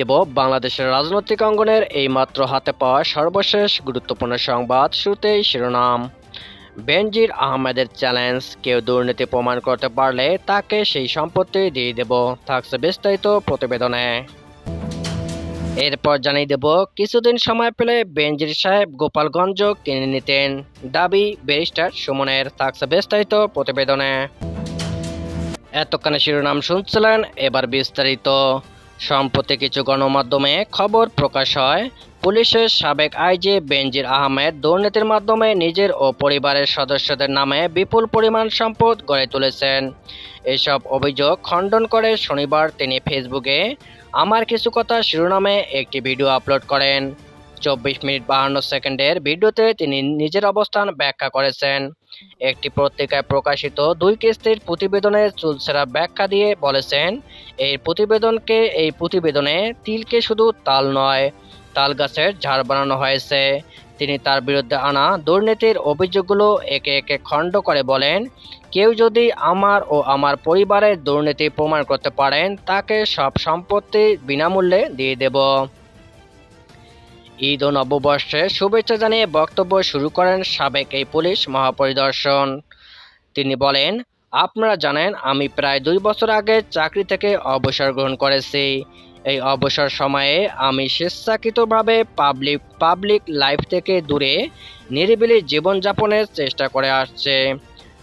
দেব বাংলাদেশের রাজনৈতিক অঙ্গনের এই মাত্র হাতে পাওয়া সর্বশেষ গুরুত্বপূর্ণ সংবাদ শুরুতেই শিরোনাম। বেনজির আহমেদের চ্যালেঞ্জ, কেউ দুর্নীতি প্রমাণ করতে পারলে তাকে সেই সম্পত্তি দিয়ে দেব, থাকছে বিস্তারিত প্রতিবেদনে। এরপর জানিয়ে দেব, কিছুদিন সময় পেলে বেনজির সাহেব গোপালগঞ্জ কিনে নিতেন। দাবি, ব্যারিস্টার সুমনের থাকছে বিস্তারিত প্রতিবেদনে। এতক্ষণে শিরোনাম শুনছিলেন, এবার বিস্তারিত। সম্প্রতি কিছু গণমাধ্যমে খবর প্রকাশ হয়, পুলিশের সাবেক আইজি বেনজির আহমেদ দুর্নীতির মাধ্যমে নিজের ও পরিবারের সদস্যদের নামে বিপুল পরিমাণ সম্পদ গড়ে তুলেছেন। এসব অভিযোগ খণ্ডন করে শনিবার তিনি ফেসবুকে আমার কিছু কথা শিরোনামে একটি ভিডিও আপলোড করেন। চব্বিশ মিনিট বাহান্ন সেকেন্ডের ভিডিওতে তিনি নিজের অবস্থান ব্যাখ্যা করেছেন। একটি পত্রিকায় প্রকাশিত দুই কিস্তির প্রতিবেদনের চুলসেরা ব্যাখ্যা দিয়ে বলেছেন, এই প্রতিবেদনকে, এই প্রতিবেদনে তিলকে শুধু তাল নয়, তাল গাছের ঝাড় বানানো হয়েছে। তিনি তার বিরুদ্ধে আনা দুর্নীতির অভিযোগগুলো একে একে খণ্ড করে বলেন, কেউ যদি আমার ও আমার পরিবারের দুর্নীতি প্রমাণ করতে পারেন, তাকে সব সম্পত্তি বিনামূল্যে দিয়ে দেব। ঈদ ও নববর্ষে শুভেচ্ছা জানিয়ে বক্তব্য শুরু করেন সাবেক এই পুলিশ মহাপরিদর্শন। তিনি বলেন, আপনারা জানেন, আমি প্রায় দুই বছর আগে চাকরি থেকে অবসর গ্রহণ করেছি। এই অবসর সময়ে আমি স্বেচ্ছাকৃতভাবে পাবলিক পাবলিক লাইফ থেকে দূরে নিরিবিলি জীবনযাপনের চেষ্টা করে আসছে।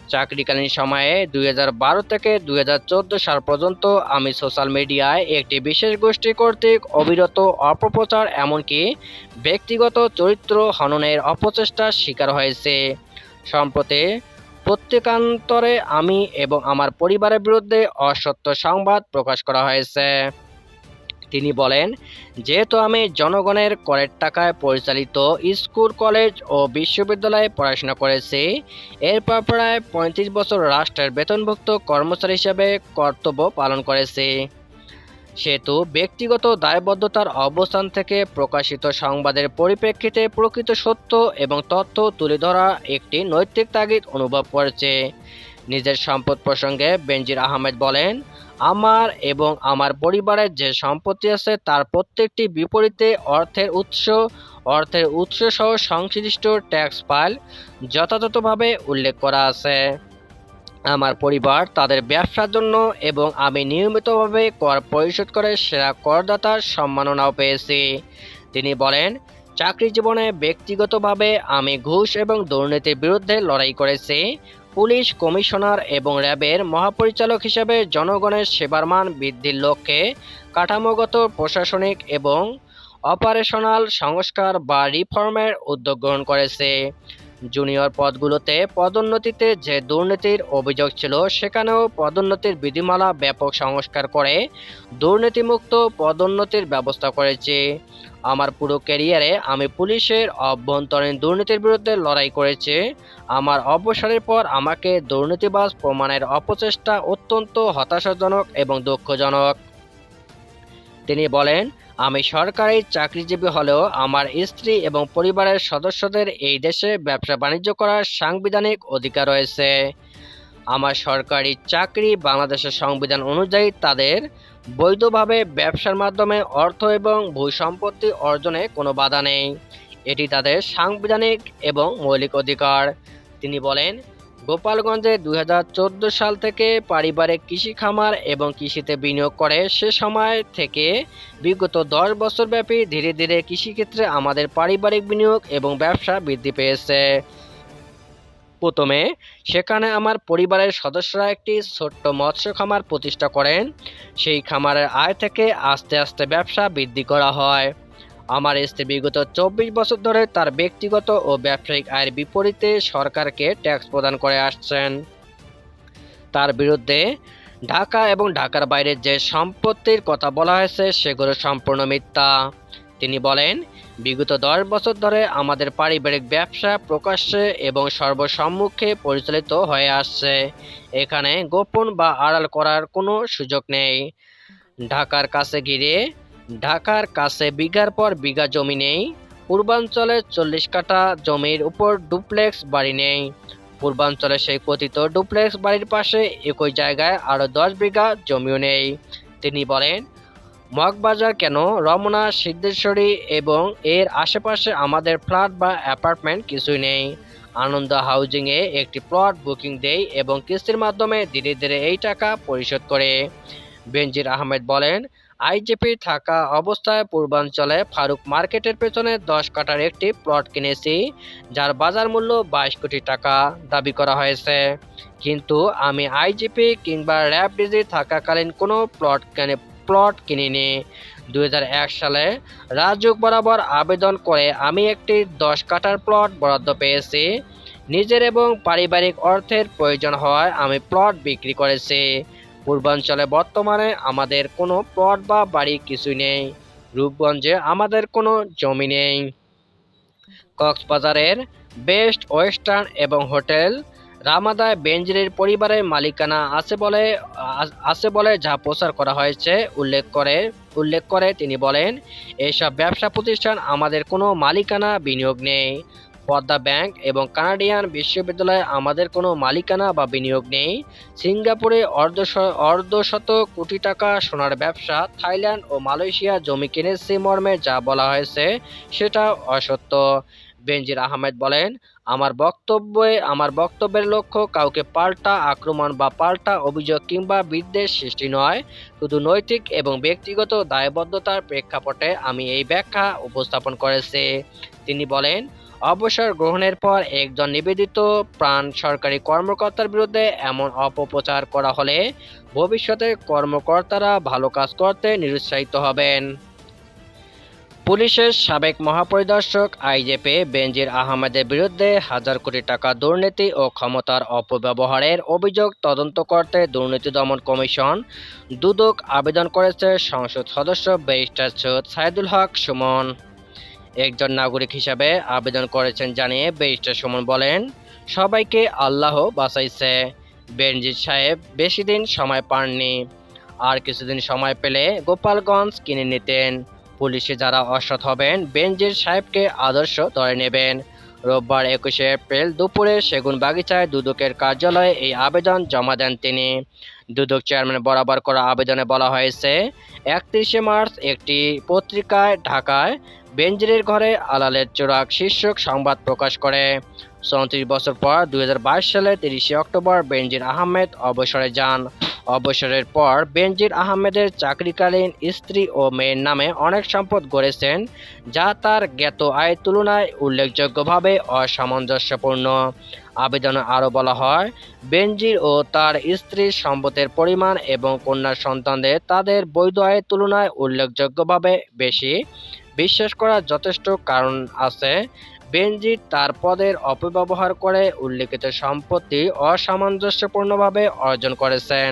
চাকরিকালীন সময়ে দুই হাজার বারো থেকে দুই হাজার চোদ্দ সাল পর্যন্ত আমি সোশ্যাল মিডিয়ায় একটি বিশেষ গোষ্ঠী কর্তৃক অবিরত অপপ্রচার এমনকি ব্যক্তিগত চরিত্র হননের অপচেষ্টার শিকার হয়েছে। সম্প্রতি প্রত্যেকান্তরে আমি এবং আমার পরিবারের বিরুদ্ধে অসত্য সংবাদ প্রকাশ করা হয়েছে। তিনি বলেন, যেহেতু আমি জনগণের করের টাকায় পরিচালিত স্কুল, কলেজ ও বিশ্ববিদ্যালয়ে পড়াশোনা করেছি এরপর প্রায় পঁয়ত্রিশ বছর রাষ্ট্রের বেতনভুক্ত কর্মচারী হিসেবে কর্তব্য পালন করেছি। সেহেতু ব্যক্তিগত দায়বদ্ধতার অবস্থান থেকে প্রকাশিত সংবাদের পরিপ্রেক্ষিতে প্রকৃত সত্য এবং তথ্য তুলে ধরা একটি নৈতিক তাগিদ অনুভব করেছে। নিজের সম্পদ প্রসঙ্গে বেনজির আহমেদ বলেন আমার এবং আমার পরিবারের যে সম্পত্তি আছে তার প্রত্যেকটি বিপরীতে অর্থের উৎস অর্থের উৎস সহ সংশ্লিষ্ট ট্যাক্স ফাইল যথাযথভাবে উল্লেখ করা আছে। আমার পরিবার তাদের ব্যবসার জন্য এবং আমি নিয়মিতভাবে কর পরিশোধ করে সেরা করদাতার সম্মাননাও পেয়েছি। তিনি বলেন, চাকরি জীবনে ব্যক্তিগতভাবে আমি ঘুষ এবং দুর্নীতির বিরুদ্ধে লড়াই করেছি। পুলিশ কমিশনার এবং র্যাবের মহাপরিচালক হিসেবে জনগণের সেবার মান বৃদ্ধির লক্ষ্যে কাঠামোগত, প্রশাসনিক এবং অপারেশনাল সংস্কার বা রিফর্মের উদ্যোগ গ্রহণ করেছে। জুনিয়র পদগুলোতে পদোন্নতিতে যে দুর্নীতির অভিযোগ ছিল, সেখানেও পদোন্নতির বিধিমালা ব্যাপক সংস্কার করে দুর্নীতিমুক্ত পদোন্নতির ব্যবস্থা করেছে। আমার পুরো ক্যারিয়ারে আমি পুলিশের অভ্যন্তরীণ দুর্নীতির বিরুদ্ধে লড়াই করেছি। আমার অবসরের পর আমাকে দুর্নীতিবাজ প্রমাণের অপচেষ্টা অত্যন্ত হতাশাজনক এবং দুঃখজনক। তিনি বলেন, আমি সরকারি চাকরিজীবী হলেও আমার স্ত্রী এবং পরিবারের সদস্যদের এই দেশে ব্যবসা বাণিজ্য করার সাংবিধানিক অধিকার রয়েছে। আমার সরকারি চাকরি বাংলাদেশের সংবিধান অনুযায়ী তাদের বৈধভাবে ব্যবসার মাধ্যমে অর্থ এবং ভূ সম্পত্তি অর্জনে কোনো বাধা নেই। এটি তাদের সাংবিধানিক এবং মৌলিক অধিকার। তিনি বলেন গোপালগঞ্জে দু হাজার চোদ্দ সাল থেকে পারিবারিক কৃষি খামার এবং কৃষিতে বিনিয়োগ করে সে সময় থেকে বিগত দশ বছর ব্যাপী ধীরে ধীরে কৃষিক্ষেত্রে আমাদের পারিবারিক বিনিয়োগ এবং ব্যবসা বৃদ্ধি পেয়েছে। প্রথমে সেখানে আমার পরিবারের সদস্যরা একটি ছোট্ট মৎস্য খামার প্রতিষ্ঠা করেন। সেই খামারের আয় থেকে আস্তে আস্তে ব্যবসা বৃদ্ধি করা হয়। আমার স্ত্রী বিগত চব্বিশ বছর ধরে তার ব্যক্তিগত ও ব্যবসায়িক আয়ের বিপরীতে সরকারকে ট্যাক্স প্রদান করে আসছেন। তার বিরুদ্ধে ঢাকা এবং ঢাকার বাইরে যে সম্পত্তির কথা বলা হয়েছে, সেগুলো সম্পূর্ণ মিথ্যা। তিনি বলেন, বিগত দশ বছর ধরে আমাদের পারিবারিক ব্যবসা প্রকাশ্যে এবং সর্বসম্মুখে পরিচালিত হয়ে আসছে। এখানে গোপন বা আড়াল করার কোনো সুযোগ নেই। ঢাকার কাছে ঘিরে ঢাকার কাছে বিঘার পর বিঘা জমি নেই, পূর্বাঞ্চলে চল্লিশ কাঠা জমির উপর ডুপ্লেক্স বাড়ি নেই। পূর্বাঞ্চলে সেই কথিত ডুপ্লেক্স বাড়ির পাশে একই জায়গায় আরও দশ বিঘা জমিও নেই। তিনি বলেন, মগবাজার কেন রমনা, সিদ্ধেশ্বরী এবং এর আশেপাশে আমাদের ফ্ল্যাট বা অ্যাপার্টমেন্ট কিছুই নেই। আনন্দ হাউজিংয়ে একটি প্লট বুকিং দেই এবং কিস্তির মাধ্যমে ধীরে ধীরে এই টাকা পরিশোধ করে। বেনজির আহমেদ বলেন আইজিপি থাকা অবস্থায় পূর্বাঞ্চলে ফারুক মার্কেটের পেছনে দশ কাটার একটি প্লট কিনেছি, যার বাজার মূল্য বাইশ কোটি টাকা দাবি করা হয়েছে। কিন্তু আমি আইজিপি কিংবা র্যাব ডিজি থাকাকালীন কোনো প্লট কেনে, প্লট কিনিনি। দুই সালে রাজযোগ বরাবর আবেদন করে আমি একটি দশ কাটার প্লট বরাদ্দ পেয়েছি। নিজের এবং পারিবারিক অর্থের প্রয়োজন হওয়ায় আমি প্লট বিক্রি করেছি। পূর্বাঞ্চলে বর্তমানে আমাদের কোনো প্লট বা বাড়ি কিছুই নেই। রূপগঞ্জে আমাদের কোনো জমি নেই। কক্সবাজারের বেস্ট ওয়েস্টার্ন এবং হোটেল রামাদায় বেঞ্জিরের পরিবারের মালিকানা আছে বলে আছে বলে যা প্রচার করা হয়েছে, উল্লেখ করে উল্লেখ করে তিনি বলেন এইসব ব্যবসা প্রতিষ্ঠান আমাদের কোনো মালিকানা বিনিয়োগ নেই। পদ্মা ব্যাংক এবং কানাডিয়ান বিশ্ববিদ্যালয়ে আমাদের কোনো মালিকানা বা বিনিয়োগ নেই। সিঙ্গাপুরে অর্ধ অর্ধশত কোটি টাকা সোনার ব্যবসা, থাইল্যান্ড ও মালয়েশিয়া জমি কিনেছে মর্মে যা বলা হয়েছে সেটা অসত্য। বেনজির আহমেদ বলেন, আমার বক্তব্যে, আমার বক্তব্যের লক্ষ্য কাউকে পাল্টা আক্রমণ বা পাল্টা অভিযোগ কিংবা বিদ্বেষ সৃষ্টি নয়। শুধু নৈতিক এবং ব্যক্তিগত দায়বদ্ধতার প্রেক্ষাপটে আমি এই ব্যাখ্যা উপস্থাপন করেছি। তিনি বলেন অবসর গ্রহণের পর একজন নিবেদিত প্রাণ সরকারি কর্মকর্তার বিরুদ্ধে এমন অপপ্রচার করা হলে ভবিষ্যতে কর্মকর্তারা ভালো কাজ করতে নিরুৎসাহিত হবেন। পুলিশের সাবেক মহাপরিদর্শক আইজেপি বেনজির আহমেদের বিরুদ্ধে হাজার কোটি টাকা দুর্নীতি ও ক্ষমতার অপব্যবহারের অভিযোগ তদন্ত করতে দুর্নীতি দমন কমিশন দুদক আবেদন করেছে সংসদ সদস্য ব্যারিস্টার সৈয়দ সাইদুল হক সুমন। একজন নাগরিক হিসাবে আবেদন করেছেন জানিয়ে ব্যারিস্টার সুমন বলেন, সবাইকে আল্লাহ বাঁচাইছে। বেনজিৎ সাহেব বেশি দিন সময় পাননি। আর কিছুদিন সময় পেলে গোপালগঞ্জ কিনে নিতেন। পুলিশে যারা অসৎ হবেন, বেনজির সাহেবকে আদর্শ ধরে নেবেন। রোববার একুশে এপ্রিল দুপুরে সেগুন বাগিচায় দুদকের কার্যালয়ে এই আবেদন জমা দেন তিনি। দুদক চেয়ারম্যান বরাবর করা আবেদনে বলা হয়েছে, একত্রিশে মার্চ একটি পত্রিকায় ঢাকায় বেনজিরের ঘরে আলালের চোরাক শীর্ষক সংবাদ প্রকাশ করে। চৌত্রিশ বছর পর দুই সালে তিরিশে অক্টোবর বেনজির আহমেদ অবসরে যান। অবসরের পর বেনজির আহমেদের চাকরিকালীন স্ত্রী ও মেয়ের নামে অনেক সম্পদ গড়েছেন, যা তার জ্ঞাত আয়ের তুলনায় উল্লেখযোগ্যভাবে অসামঞ্জস্যপূর্ণ। আবেদনে আরও বলা হয়, বেনজির ও তার স্ত্রীর সম্পদের পরিমাণ এবং কন্যা সন্তানদের তাদের বৈধ আয়ের তুলনায় উল্লেখযোগ্যভাবে বেশি। বিশ্বাস করার যথেষ্ট কারণ আছে। বেনজির তার পদের অপব্যবহার করে উল্লেখিত সম্পত্তি অসামঞ্জস্যপূর্ণভাবে অর্জন করেছেন।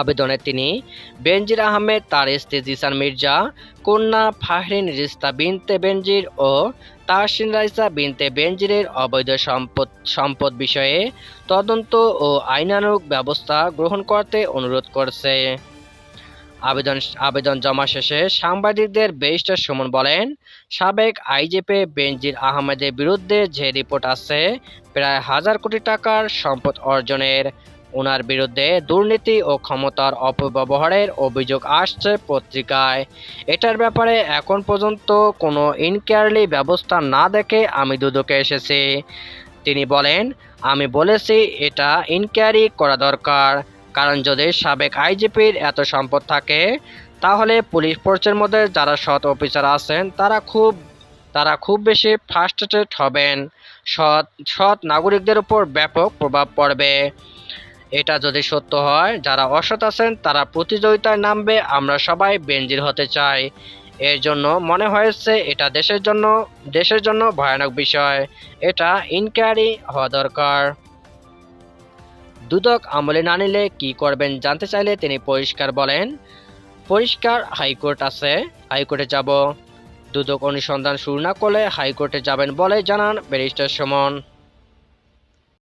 আবেদনে তিনি, বেনজির আহমেদ, তার স্ত্রী জিসান মির্জা, কন্যা ফাহরিন রিস্তা বিনতে বেনজির ও তাহসিন রাইসা বিনতে বেনজিরের অবৈধ সম্পদ সম্পদ বিষয়ে তদন্ত ও আইনানুগ ব্যবস্থা গ্রহণ করতে অনুরোধ করছে। আবেদন আবেদন জমা শেষে সাংবাদিকদের ব্যারিস্টার সুমন বলেন, সাবেক আইজিপি বেনজির আহমেদের বিরুদ্ধে যে রিপোর্ট আছে, প্রায় হাজার কোটি টাকার সম্পদ অর্জনের। ওনার বিরুদ্ধে দুর্নীতি ও ক্ষমতার অপব্যবহারের অভিযোগ আসছে পত্রিকায়। এটার ব্যাপারে এখন পর্যন্ত কোনো ইনকোয়ারি ব্যবস্থা না দেখে আমি দুদকে এসেছি। তিনি বলেন, আমি বলেছি এটা ইনকোয়ারি করা দরকার। কারণ যদি সাবেক আইজিপির এত সম্পদ থাকে, তাহলে পুলিশ ফোর্সের মধ্যে যারা সৎ অফিসার আছেন, তারা খুব তারা খুব বেশি ফার্স্টেটেড হবেন। সৎ সৎ নাগরিকদের উপর ব্যাপক প্রভাব পড়বে। এটা যদি সত্য হয়, যারা অসৎ আছেন, তারা প্রতিযোগিতায় নামবে, আমরা সবাই বেঞ্জির হতে চাই। এর জন্য মনে হয়েছে, এটা দেশের জন্য দেশের জন্য ভয়ানক বিষয়। এটা ইনকোয়ারি হওয়া দরকার। দুদক আমলে না নিলে কি করবেন জানতে চাইলে তিনি পরিষ্কার বলেন। পরিষ্কার হাইকোর্ট আছে, হাইকোর্টে যাব। দুদক অনুসন্ধান শুরু না করলে হাইকোর্টে যাবেন বলে জানান ব্যারিস্টার সুমন।